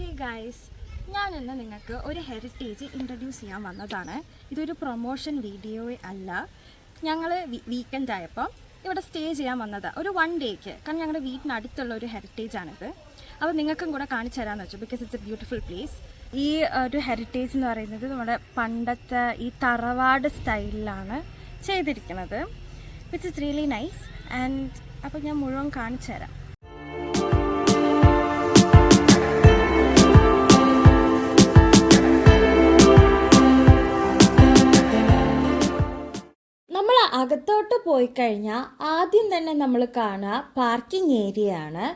ഹേ ഞാൻ ഇന്ന് നിങ്ങൾക്ക് ഒരു ഹെറിറ്റേജ് ഇൻട്രൊഡ്യൂസ് ചെയ്യാൻ വന്നതാണ്. ഇതൊരു പ്രൊമോഷൻ വീഡിയോ അല്ല. ഞങ്ങൾ വീക്കെൻഡ് ആയപ്പോൾ ഇവിടെ സ്റ്റേ ചെയ്യാൻ വന്നതാണ് ഒരു വൺ ഡേക്ക് കാരണം ഞങ്ങളുടെ വീട്ടിനടുത്തുള്ള ഒരു ഹെറിറ്റേജ് ആണിത്. അപ്പോൾ നിങ്ങൾക്കും കൂടെ കാണിച്ചു തരാമെന്ന് വെച്ചു. Because it's a beautiful place ഈ ഒരു ഹെറിറ്റേജ് എന്ന് പറയുന്നത് നമ്മുടെ പണ്ടത്തെ ഈ തറവാട് സ്റ്റൈലിലാണ് ചെയ്തിരിക്കുന്നത്. Which is really nice and അപ്പോൾ ഞാൻ മുഴുവൻ കാണിച്ചു തരാം. അകത്തോട്ട് പോയി കഴിഞ്ഞാൽ ആദ്യം തന്നെ നമ്മൾ കാണുക പാർക്കിംഗ് ഏരിയ ആണ്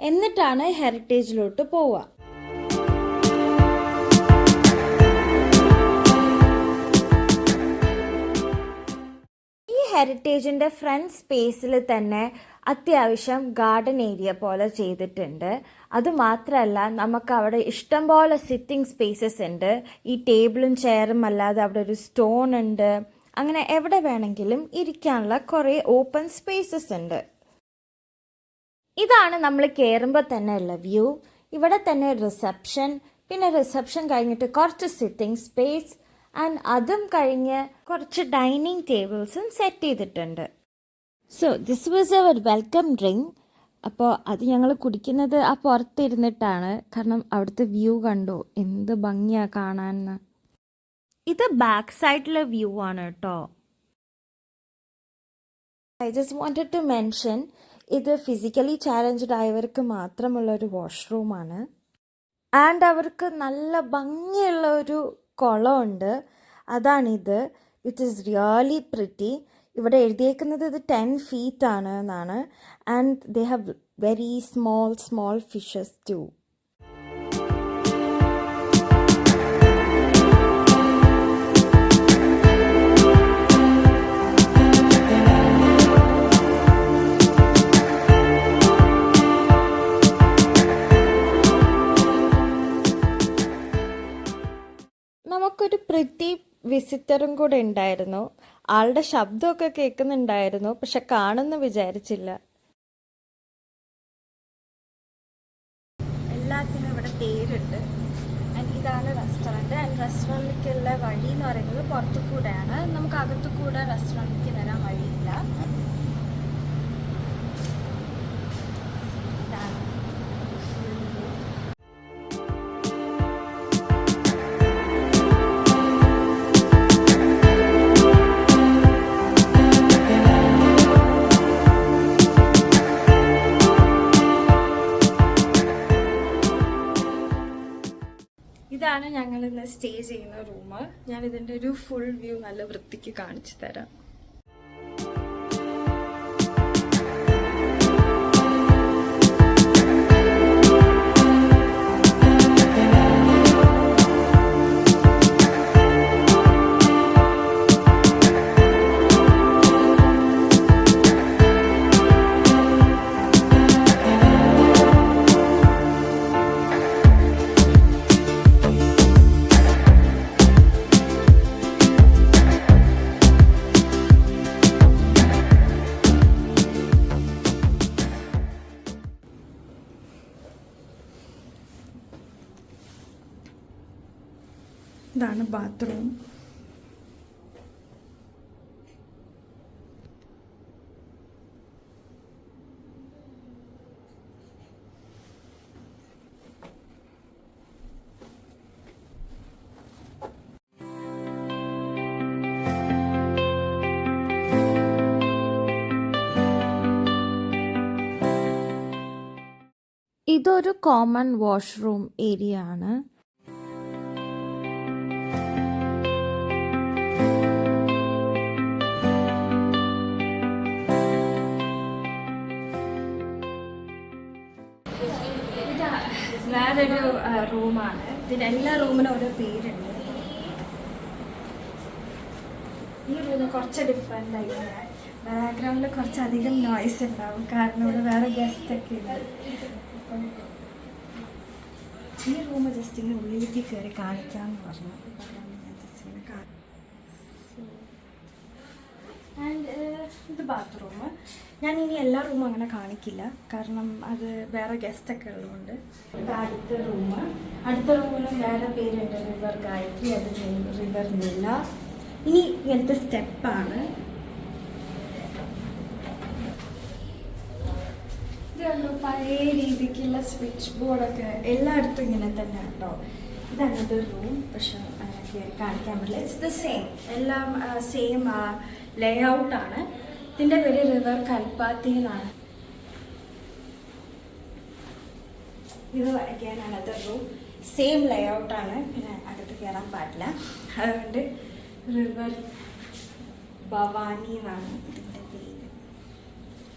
എന്നിട്ടാണ് ഹെറിറ്റേജിലോട്ട് പോവുക ഈ ഹെറിറ്റേജിന്റെ ഫ്രണ്ട് സ്പേസിൽ തന്നെ അത്യാവശ്യം ഗാർഡൻ ഏരിയ പോലെ ചെയ്തിട്ടുണ്ട്. അതുമാത്രമല്ല നമുക്ക് അവിടെ ഇഷ്ടംപോലെ സിറ്റിംഗ് സ്പേസസ് ഉണ്ട്. ഈ ടേബിളും ചെയറും അല്ലാതെ അവിടെ ഒരു സ്റ്റോൺ ഉണ്ട്. അങ്ങനെ എവിടെ വേണമെങ്കിലും ഇരിക്കാനുള്ള കുറേ ഓപ്പൺ സ്പേസസ് ഉണ്ട്. ഇതാണ് നമ്മൾ കയറുമ്പോൾ തന്നെ ഉള്ള വ്യൂ ഇവിടെ തന്നെ റിസപ്ഷൻ പിന്നെ റിസപ്ഷൻ കഴിഞ്ഞിട്ട് കുറച്ച് സിറ്റിംഗ് സ്പേസ് ആൻഡ് അതും കഴിഞ്ഞ് കുറച്ച് ഡൈനിങ് ടേബിൾസും സെറ്റ് ചെയ്തിട്ടുണ്ട്. So this was our welcome drink അപ്പോൾ അത് ഞങ്ങൾ കുടിക്കുന്നത് ആ പുറത്തിരുന്നിട്ടാണ്. കാരണം അവിടുത്തെ വ്യൂ കണ്ടു? എന്ത് ഭംഗിയാ കാണാൻ ഇത് ബാക്ക് സൈഡിലെ വ്യൂ ആണ് കേട്ടോ I just wanted to mention ഇത് ഫിസിക്കലി ചാലഞ്ച്ഡ് ആയവർക്ക് മാത്രമുള്ള ഒരു വാഷ്റൂം ആണ്. ആൻഡ് അവർക്ക് നല്ല ഭംഗിയുള്ള ഒരു കുളമുണ്ട്. അതാണിത്. ഇറ്റ് ഈസ് റിയലി പ്രിറ്റി ഇവിടെ എഴുതിയേക്കുന്നത് ഇത് ടെൻ ഫീറ്റ് ആണ് എന്നാണ്. And they have very small small fishes too നമുക്കൊരു വിസിറ്ററും കൂടെ ഉണ്ടായിരുന്നു. ആളുടെ ശബ്ദമൊക്കെ കേൾക്കുന്നുണ്ടായിരുന്നു. പക്ഷെ കാണുന്ന വിചാരിച്ചില്ല. എല്ലാത്തിനും ഇവിടെ പേരുണ്ട്. ഇതാണ് റെസ്റ്റോറന്റ് ആൻഡ് റെസ്റ്റോറന്റിലേക്കുള്ള വഴി എന്ന് പറയുന്നത് പുറത്തു കൂടെയാണ് നമുക്ക് അകത്തു കൂടെ റെസ്റ്റോറന്റിലേക്ക് വരാൻ വഴിയില്ല. ഇതാണ് ഞങ്ങൾ ഇന്ന് സ്റ്റേ ചെയ്യുന്ന റൂം ഞാൻ ഇതിന്റെ ഒരു ഫുൾ വ്യൂ നല്ല വൃത്തിക്ക് കാണിച്ചു തരാം. ഇതാണ് ബാത്റൂം ഇതൊരു കോമൺ വാഷ്റൂം ഏരിയ ആണ്. വേറൊരു റൂമാണ്. ഇതിന് എല്ലാ റൂമിനും ഓരോ പേരുണ്ട്. ഈ റൂം കുറച്ച് ഡിഫറെന്റ് ആയിരുന്നു ബാക്ക്ഗ്രൗണ്ടിൽ കുറച്ചധികം നോയ്സ് ഉണ്ടാവും. കാരണം ഇവിടെ വേറെ ഗസ്റ്റ് ഒക്കെ ഉണ്ട്. ഈ റൂം ജസ്റ്റ് ഇങ്ങനെ ഉള്ളിലേക്ക് കയറി കാണിക്കാമെന്ന് പറഞ്ഞു. ആൻഡ് ഇത് ബാത്റൂം ഞാൻ ഇനി എല്ലാ റൂമും അങ്ങനെ കാണിക്കില്ല. കാരണം അത് വേറെ ഗസ്റ്റ് ഒക്കെ ഉള്ളതുകൊണ്ട്. ഇത് അടുത്ത റൂം അടുത്ത റൂമിന് വേറെ പേരുണ്ട്. റിവർ ഗായത്രി അത് റിവർ നില ഇനി ഇങ്ങനത്തെ സ്റ്റെപ്പാണ് ഇതുള്ളൂ പഴയ രീതിക്കുള്ള സ്വിച്ച് ബോർഡൊക്കെ എല്ലായിടത്തും ഇങ്ങനെ തന്നെ കേട്ടോ ഇതങ്ങനത്തെ റൂം പക്ഷെ കാണിക്കാൻ പറ്റില്ല. ഇറ്റ്സ് ദ സെയിം എല്ലാം സെയിം ലേ ഔട്ടാണ് ഇതിന്റെ പേര് റിവർ കൽപ്പാത്തി എന്നാണ്. ഇത് വരയ്ക്കാനാണ് അത് റൂം സെയിം ലേ ഔട്ടാണ് പിന്നെ അകത്ത് കയറാൻ പാടില്ല. അതുകൊണ്ട് റിവർ ഭവാനി എന്നാണ്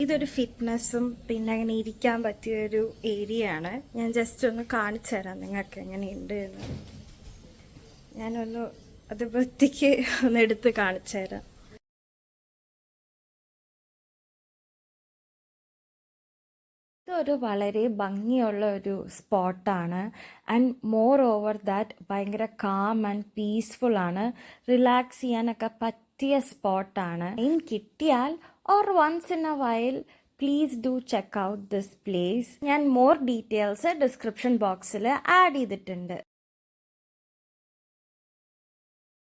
ഇതൊരു ഫിറ്റ്നസ്സും പിന്നെ അങ്ങനെ ഇരിക്കാൻ പറ്റിയ ഒരു ഏരിയ ആണ്. ഞാൻ ജസ്റ്റ് ഒന്ന് കാണിച്ചു തരാം നിങ്ങൾക്ക് എങ്ങനെയുണ്ട് എന്ന്. ഞാനൊന്ന് അത് വൃത്തിക്ക് ഒന്ന് എടുത്ത് കാണിച്ചു തരാം. ഇതൊരു വളരെ ഭംഗിയുള്ള ഒരു സ്പോട്ടാണ്. ആൻഡ് മോർ ഓവർ ദാറ്റ് ഭയങ്കര കാം ആൻഡ് പീസ്ഫുൾ ആണ്. റിലാക്സ് ചെയ്യാനൊക്കെ പറ്റിയ സ്പോട്ടാണ്. ഇൻ കിട്ടിയാൽ or once in a while please do check out this place ഞാൻ മോർ ഡീറ്റെയിൽസ് ഡിസ്ക്രിപ്ഷൻ ബോക്സിൽ ആഡ് ചെയ്തിട്ടുണ്ട്.